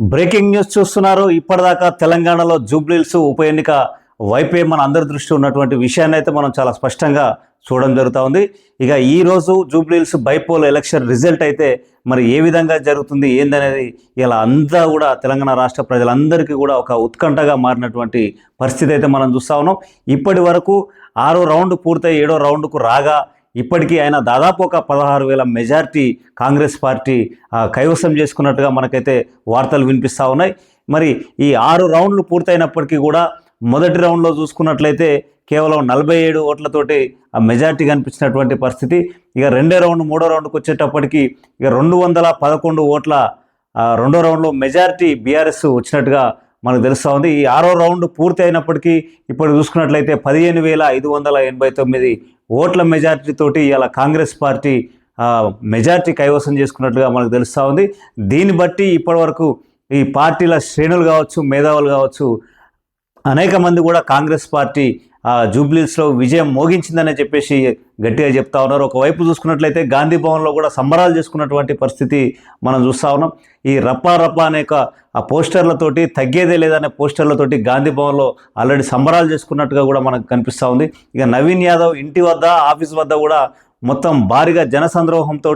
Breaking news చూస్తున్నారు. ఇప్పటిదాకా తెలంగాణలో జూబ్లీల్స్ ఉప ఎన్నిక వైపే మన అందరి దృష్టి ఉన్నటువంటి విషయాన్ని అయితే మనం చాలా స్పష్టంగా చూడడం జరుగుతూ ఉంది. ఇక ఈ రోజు జూబ్లీల్స్ బైపోల్ ఎలక్షన్ రిజల్ట్ అయితే మరి ఏ విధంగా జరుగుతుంది ఏందనేది ఇలా అంతా కూడా తెలంగాణ రాష్ట్ర ప్రజలందరికీ కూడా ఒక ఉత్కంఠగా మారినటువంటి పరిస్థితి అయితే మనం చూస్తా ఉన్నాం. ఇప్పటి వరకు ఆరో రౌండ్ పూర్తయి ఏడో రౌండ్కు రాగా ఇప్పటికీ ఆయన దాదాపు ఒక పదహారు వేల మెజార్టీ కాంగ్రెస్ పార్టీ కైవసం చేసుకున్నట్టుగా మనకైతే వార్తలు వినిపిస్తూ ఉన్నాయి. మరి ఈ ఆరు రౌండ్లు పూర్తయినప్పటికీ కూడా మొదటి రౌండ్లో చూసుకున్నట్లయితే కేవలం నలభై ఏడు ఓట్లతోటి ఆ మెజార్టీ కనిపించినటువంటి పరిస్థితి. ఇక రెండో రౌండ్ మూడో రౌండ్కి వచ్చేటప్పటికి ఇక రెండు వందల పదకొండు ఓట్ల రెండో రౌండ్లో మెజార్టీ బీఆర్ఎస్ వచ్చినట్టుగా మనకు తెలుస్తూ ఉంది. ఈ ఆరో రౌండ్ పూర్తి అయినప్పటికీ ఇప్పుడు చూసుకున్నట్లయితే పదిహేను వేల ఐదు వందల ఎనభై తొమ్మిది ఓట్ల మెజారిటీ తోటి ఇలా కాంగ్రెస్ పార్టీ మెజార్టీ మెజారిటీ కైవసం చేసుకున్నట్లుగా మనకు తెలుస్తూ ఉంది. దీన్ని బట్టి ఇప్పటివరకు ఈ పార్టీల శ్రేణులు కావచ్చు మేధావులు కావచ్చు అనేక మంది కూడా కాంగ్రెస్ పార్టీ ఆ, జూబ్లీస్లో విజయం మోగించిందని చెప్పేసి గట్టిగా చెప్తా ఉన్నారు. ఒకవైపు చూసుకున్నట్లయితే గాంధీ భవన్లో కూడా సంబరాలు చేసుకున్నటువంటి పరిస్థితి మనం చూస్తా ఉన్నాం. ఈ రప్పా రప్పా అనే ఆ పోస్టర్లతోటి తగ్గేదే లేదనే పోస్టర్లతోటి గాంధీ భవన్లో ఆల్రెడీ సంబరాలు చేసుకున్నట్టుగా కూడా మనకు కనిపిస్తూ ఉంది. ఇక నవీన్ యాదవ్ ఇంటి వద్ద ఆఫీస్ వద్ద కూడా మొత్తం భారీగా జనసంద్రోహంతో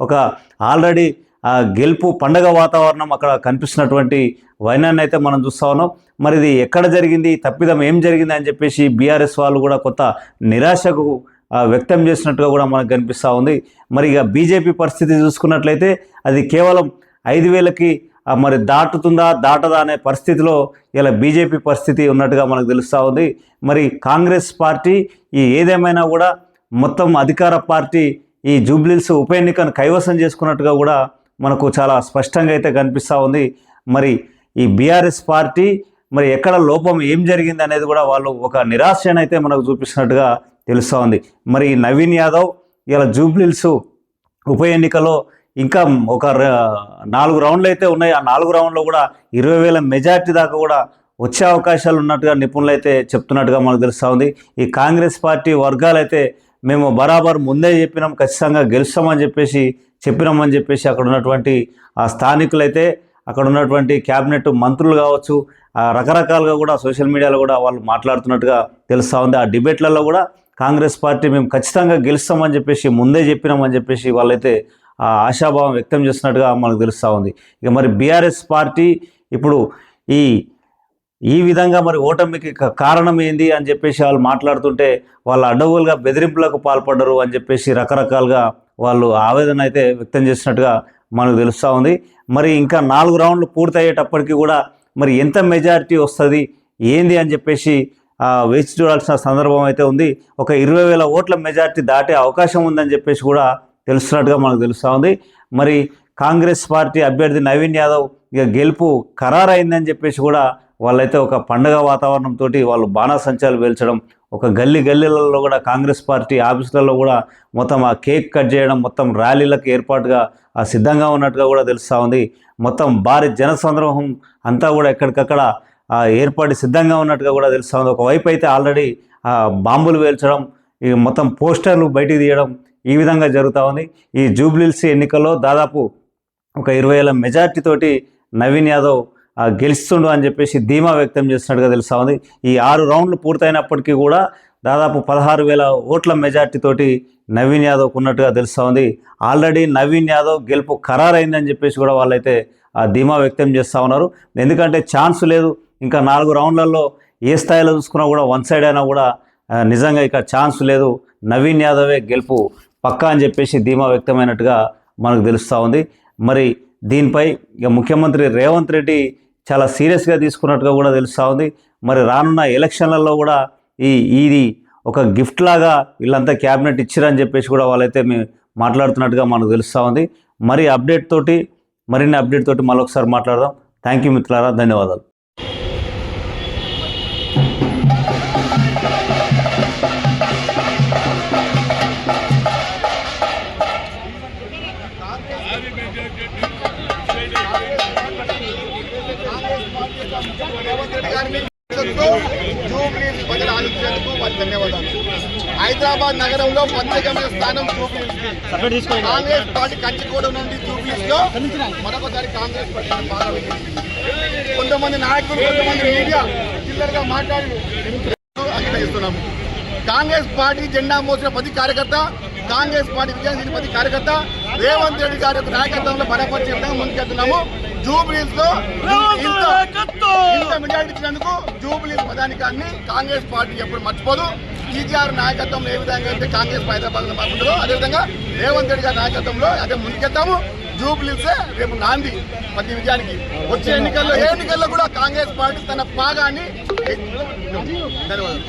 ఒక ఆల్రెడీ ఆ గెలుపు పండగ వాతావరణం అక్కడ కనిపిస్తున్నటువంటి వైనాన్ని అయితే మనం చూస్తా ఉన్నాం. మరి ఇది ఎక్కడ జరిగింది? తప్పిదం ఏం జరిగింది అని చెప్పేసి బీఆర్ఎస్ వాళ్ళు కూడా కొత్త నిరాశకు వ్యక్తం చేసినట్టుగా కూడా మనకు కనిపిస్తూ ఉంది. మరి ఇక బీజేపీ పరిస్థితి చూసుకున్నట్లయితే అది కేవలం ఐదు వేలకి మరి దాటుతుందా దాటదా అనే పరిస్థితిలో ఇలా బీజేపీ పరిస్థితి ఉన్నట్టుగా మనకు తెలుస్తూ ఉంది. మరి కాంగ్రెస్ పార్టీ ఈ ఏదేమైనా కూడా మొత్తం అధికార పార్టీ ఈ జూబ్లీల్స్ ఉప ఎన్నికను కైవసం చేసుకున్నట్టుగా కూడా మనకు చాలా స్పష్టంగా అయితే కనిపిస్తూ ఉంది. మరి ఈ బీఆర్ఎస్ పార్టీ మరి ఎక్కడ లోపం ఏం జరిగింది అనేది కూడా వాళ్ళు ఒక నిరాశను అయితే మనకు చూపిస్తున్నట్టుగా తెలుస్తూ ఉంది. మరి ఈ నవీన్ యాదవ్ ఇలా జూబ్లీల్స్ ఉప ఎన్నికలో ఇంకా ఒక నాలుగు రౌండ్లు అయితే ఉన్నాయి. ఆ నాలుగు రౌండ్లో కూడా ఇరవై వేల మెజార్టీ దాకా కూడా వచ్చే అవకాశాలు ఉన్నట్టుగా నిపుణులు అయితే చెప్తున్నట్టుగా మనకు తెలుస్తూ ఉంది. ఈ కాంగ్రెస్ పార్టీ వర్గాలు అయితే మేము బరాబర్ ముందే చెప్పినాం ఖచ్చితంగా గెలుస్తామని చెప్పేసి చెప్పినామని చెప్పేసి అక్కడ ఉన్నటువంటి ఆ స్థానికులైతే అక్కడ ఉన్నటువంటి క్యాబినెట్ మంత్రులు కావచ్చు రకరకాలుగా కూడా సోషల్ మీడియాలో కూడా వాళ్ళు మాట్లాడుతున్నట్టుగా తెలుస్తూ ఉంది. ఆ డిబేట్లలో కూడా కాంగ్రెస్ పార్టీ మేము ఖచ్చితంగా గెలుస్తామని చెప్పేసి ముందే చెప్పినామని చెప్పేసి వాళ్ళైతే ఆ ఆశాభావం వ్యక్తం చేస్తున్నట్టుగా మనకు తెలుస్తూ ఉంది. ఇక మరి బీఆర్ఎస్ పార్టీ ఇప్పుడు ఈ ఈ విధంగా మరి ఓటమికి కారణం ఏంది అని చెప్పేసి వాళ్ళు మాట్లాడుతుంటే వాళ్ళు అడ్డగోలుగా బెదిరింపులకు పాల్పడ్డరు అని చెప్పేసి రకరకాలుగా వాళ్ళు ఆవేదన అయితే వ్యక్తం చేసినట్టుగా మనకు తెలుస్తూ ఉంది. మరి ఇంకా నాలుగు రౌండ్లు పూర్తయ్యేటప్పటికీ కూడా మరి ఎంత మెజారిటీ వస్తుంది ఏంది అని చెప్పేసి వేచి చూడాల్సిన సందర్భం అయితే ఉంది. ఒక ఇరవై వేల ఓట్ల మెజారిటీ దాటే అవకాశం ఉందని చెప్పేసి కూడా తెలుస్తున్నట్టుగా మనకు తెలుస్తూ ఉంది. మరి కాంగ్రెస్ పార్టీ అభ్యర్థి నవీన్ యాదవ్ ఇక గెలుపు ఖరారైందని చెప్పేసి కూడా వాళ్ళైతే ఒక పండగ వాతావరణంతో వాళ్ళు బాణాసంచాలు పేల్చడం ఒక గల్లీ గల్లీలలో కూడా కాంగ్రెస్ పార్టీ ఆఫీసులలో కూడా మొత్తం ఆ కేక్ కట్ చేయడం మొత్తం ర్యాలీలకు ఏర్పాటుగా ఆ సిద్ధంగా ఉన్నట్టుగా కూడా తెలుస్తూ ఉంది. మొత్తం భారీ జన జనసంద్రోహం అంతా కూడా ఎక్కడికక్కడ ఏర్పాటు సిద్ధంగా ఉన్నట్టుగా కూడా తెలుస్తూ ఉంది. ఒకవైపు అయితే ఆల్రెడీ ఆ బాంబులు వేల్చడం ఈ మొత్తం పోస్టర్లు బయటికి తీయడం ఈ విధంగా జరుగుతూ ఉంది. ఈ జూబ్లీల్స్ ఎన్నికల్లో దాదాపు ఒక ఇరవై వేల మెజార్టీతోటి నవీన్ యాదవ్ గెలుస్తుండు అని చెప్పేసి ధీమా వ్యక్తం చేస్తున్నట్టుగా తెలుస్తూ ఉంది. ఈ ఆరు రౌండ్లు పూర్తయినప్పటికీ కూడా దాదాపు పదహారు వేల ఓట్ల మెజార్టీ తోటి నవీన్ యాదవ్కు ఉన్నట్టుగా తెలుస్తూ ఉంది. ఆల్రెడీ నవీన్ యాదవ్ గెలుపు ఖరారైందని చెప్పేసి కూడా వాళ్ళైతే ఆ ధీమా వ్యక్తం చేస్తూ ఉన్నారు. ఎందుకంటే ఛాన్స్ లేదు. ఇంకా నాలుగు రౌండ్లలో ఏ స్థాయిలో చూసుకున్నా కూడా వన్ సైడ్ అయినా కూడా నిజంగా ఇక ఛాన్స్ లేదు. నవీన్ యాదవే గెలుపు పక్కా అని చెప్పేసి ధీమా వ్యక్తమైనట్టుగా మనకు తెలుస్తూ ఉంది. మరి దీనిపై ఇక ముఖ్యమంత్రి రేవంత్ రెడ్డి చాలా సీరియస్గా తీసుకున్నట్టుగా కూడా తెలుస్తూ ఉంది. మరి రానున్న ఎలక్షన్లలో కూడా ఈ ఇది ఒక గిఫ్ట్ లాగా వీళ్ళంతా క్యాబినెట్ ఇచ్చిరని చెప్పేసి కూడా వాళ్ళైతే మేము మాట్లాడుతున్నట్టుగా మనకు తెలుస్తూ ఉంది. మరి అప్డేట్ తోటి మరిన్ని అప్డేట్ తోటి మళ్ళొకసారి మాట్లాడదాం. థ్యాంక్ యూ మిత్రులారా ధన్యవాదాలు. జూబ్లీ ప్రజల ఆలోచనకు వారి ధన్యవాదాలు. హైదరాబాద్ నగరంలో ప్రత్యేకమైన స్థానం జూబ్లీస్. కాంగ్రెస్ పార్టీ కంచికోడ నుండి జూబ్లీస్లో మరొకసారి కాంగ్రెస్ పార్టీ బాగా వెళ్ళింది. కొంతమంది నాయకులు కొంతమంది మీడియా చిల్లరగా మాట్లాడి అంగీకరిస్తున్నాము కాంగ్రెస్ పార్టీ జెండా మోసిన ప్రతి కార్యకర్త కాంగ్రెస్ పార్టీ విజయం చేసిన ప్రతి కార్యకర్త రేవంత్ రెడ్డి గారి యొక్క నాయకత్వంలో బలపరిచే విధంగా ముందుకెళ్తున్నాము. జూబ్లీస్లో ఇంత ఇంత మెజారిటీ ఇచ్చినందుకు జూబ్లీస్ పదానికాన్ని కాంగ్రెస్ పార్టీ ఎప్పుడు మర్చిపోదు. టీజీఆర్ నాయకత్వంలో ఏ విధంగా అయితే కాంగ్రెస్ హైదరాబాద్లో బాగుంటుందో అదేవిధంగా రేవంత్ రెడ్డి గారి నాయకత్వంలో అదే ముందుకెళ్తాము జూబ్లీసే రేపు నాంది ప్రతి విజయానికి. వచ్చే ఎన్నికల్లో ఏ ఎన్నికల్లో కూడా కాంగ్రెస్ పార్టీ తన పాగాన్ని ధన్యవాదాలు.